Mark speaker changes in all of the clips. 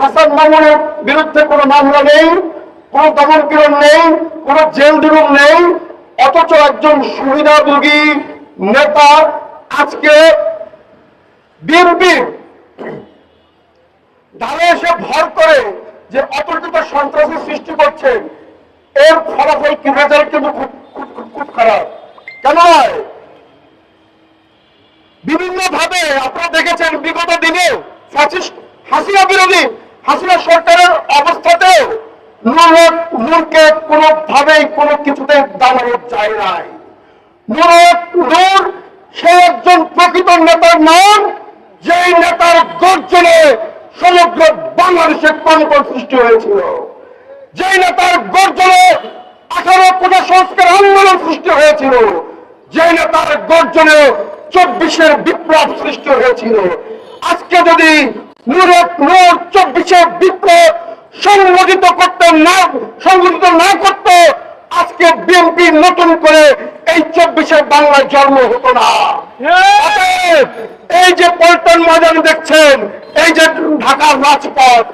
Speaker 1: হাসান মামুনের বিরুদ্ধে কোনো মামলা নেই, কোনো দমন পীড়ন নেই, কোনো জেল জুলুম নেই, অথচ একজন সুবিধাভোগী নেতা আজকে বিএনপি ধারে এসে ভর করে যে অতর্কিত সন্ত্রাসের সৃষ্টি করছে, এর ফলাফল কি রেজাল্ট কিন্তু খুব খারাপ। কেন নয়? বিভিন্ন ভাবে আপনারা দেখেছেন বিগত দিনে ফ্যাসিস্ট হাসিনা বিরোধী হাসিনা সরকারের অবস্থাতেও নূর নূরকে কোনোভাবেই কোনো কিছুতে দাঁড়ানো যায় নাই। নূর নূর, সে একজন প্রকৃত নেতার নাম, যেই নেতার গর্জনে সমগ্র বাংলাদেশে কনকন সৃষ্টি হয়েছিল। যেই নেতার গর্জনে আঠারো কোটা সংস্কার আন্দোলন সৃষ্টি হয়েছিল যে নেতার গর্জনে চব্বিশের বিপ্লব সৃষ্টি হয়েছিল। আজকে যদি সংগঠিত করতে না, সংগঠিত না করত আজকে বিএনপি নতুন করে এই চব্বিশের বাংলায় জন্ম হতো না। এই যে পল্টন ময়দান দেখছেন, এই যে ঢাকার রাজপথ,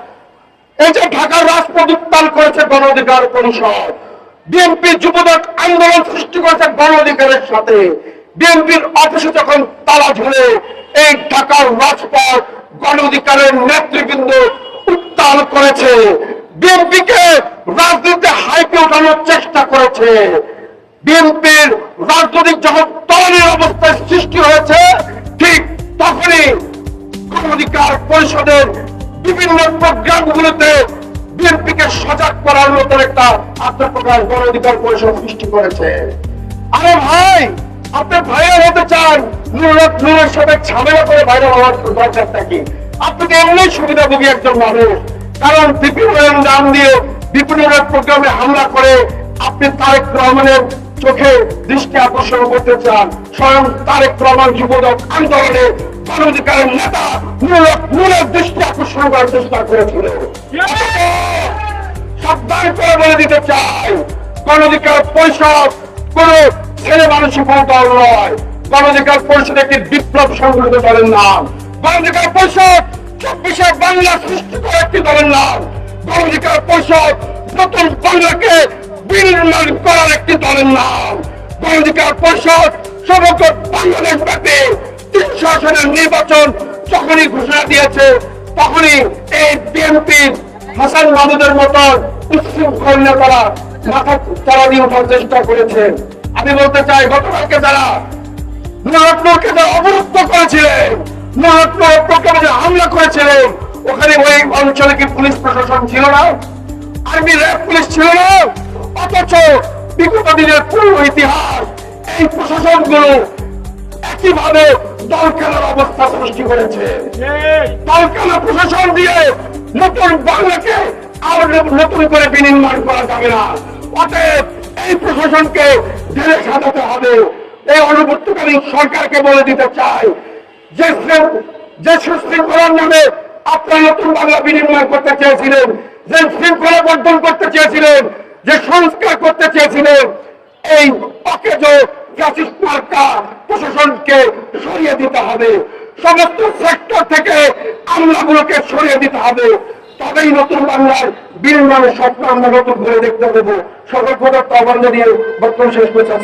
Speaker 1: এই যে ঢাকার রাজপথ উত্তাল করেছে গণ অধিকার পরিষদ, বিএনপি যুবদল আন্দোলন সৃষ্টি করেছে গণ অধিকারের সাথে, বিএনপির অফিসে যখন তালা ঝুলে এই ঢাকার রাজপথ গণ অধিকারের নেতৃবৃন্দ উত্তাল করেছে। বিএনপিকে রাজনীতিতে হাইপে ওঠানোর চেষ্টা করেছে। বিএনপির রাজনৈতিক যখন তরণের অবস্থায় সৃষ্টি হয়েছে। ঠিক তখনই অধিকার পরিষদের বিভিন্ন প্রোগ্রামগুলোতে বিএনপিকে সজাগ করার মতন একটা আত্মপ্রকাশ গণ অধিকার পরিষদ সৃষ্টি করেছে। আরে ভাই, আপনি ভাইরাল হতে চান। নুরুল সাথে ঝামেলা করে ভাইরাল হওয়ার দরকারটা কি আপনি এমনি সুবিধাভোগী একজন মানুষ। কারণ বিপিন নাম দিয়ে বিপিন প্রোগ্রামে হামলা করে আপনি তারেক রহমানের চোখে দৃষ্টি আকর্ষণ করতে চান। স্বয়ং তারেক রহমান যুবদল আন্দোলনে গণঅধিকারের নেতা নুরের দৃষ্টি আকর্ষণ করার চেষ্টা করেছিল। সাবধান করে বলে দিতে চাই। গণঅধিকার পরিষদ কোন ছেলে মানুষের দল নয়। গণঅধিকার পরিষদ একটি বিপ্লব সংগঠিত দলের নাম গণঅধিকার পরিষদ চব্বিশে বাংলা সৃষ্টি করা একটি দলের নাম গণঅধিকার পরিষদ নতুন বাংলাকে বিনির্মাণ করার একটি দলের নাম গণঅধিকার পরিষদ সমগ্র বাংলাদেশ ব্যাপী তিনশো আসনের নির্বাচন যখনই ঘোষণা দিয়েছে, তখনই এই বিএনপির হাসান মাহমুদের মতো উচ্ছৃঙ্খল নেতারা মাথা তারা দিয়ে ওঠার চেষ্টা করেছে। আমি বলতে চাই, গতকালকে যারা নরত্নকে যারা অবরুদ্ধ করেছিলেন নরত্ন প্রোগ্রামে যে হামলা করেছিলেন ওখানে ওই অঞ্চলে কি পুলিশ প্রশাসন ছিল না? আর্মি, র্যাব পুলিশ ছিল না? অথচ বিগত দিনের পুরো ইতিহাস, এই প্রশাসনগুলো একইভাবে দল খেলার অবস্থা সৃষ্টি করেছে। দলকানা প্রশাসন দিয়ে নতুন বাংলাকে আর নতুন করে বিনির্মাণ করা যাবে না। অতএব এই প্রশাসনকে ঢেলে সাজাতে হবে। এই অনুবর্তকালীন সরকারকে বলে দিতে চাই। যে যে সুশৃঙ্খলার নামে আপনারা নতুন বাংলা বিনির্মাণ করতে চেয়েছিলেন, যে শৃঙ্খলা বর্ধন করতে চেয়েছিলেন, যে সংস্কার করতে চেয়েছিলেন, এই অকেজ প্রশাসনকে সরিয়ে দিতে হবে। সমস্ত সেক্টর থেকে আমলাগুলোকে সরিয়ে দিতে হবে। তবেই নতুন বাংলার বিনির্মাণের স্বপ্ন আমরা নতুন করে দেখতে দেবো পদার্থ আহ্বান দিয়ে বক্তব্য শেষ করতে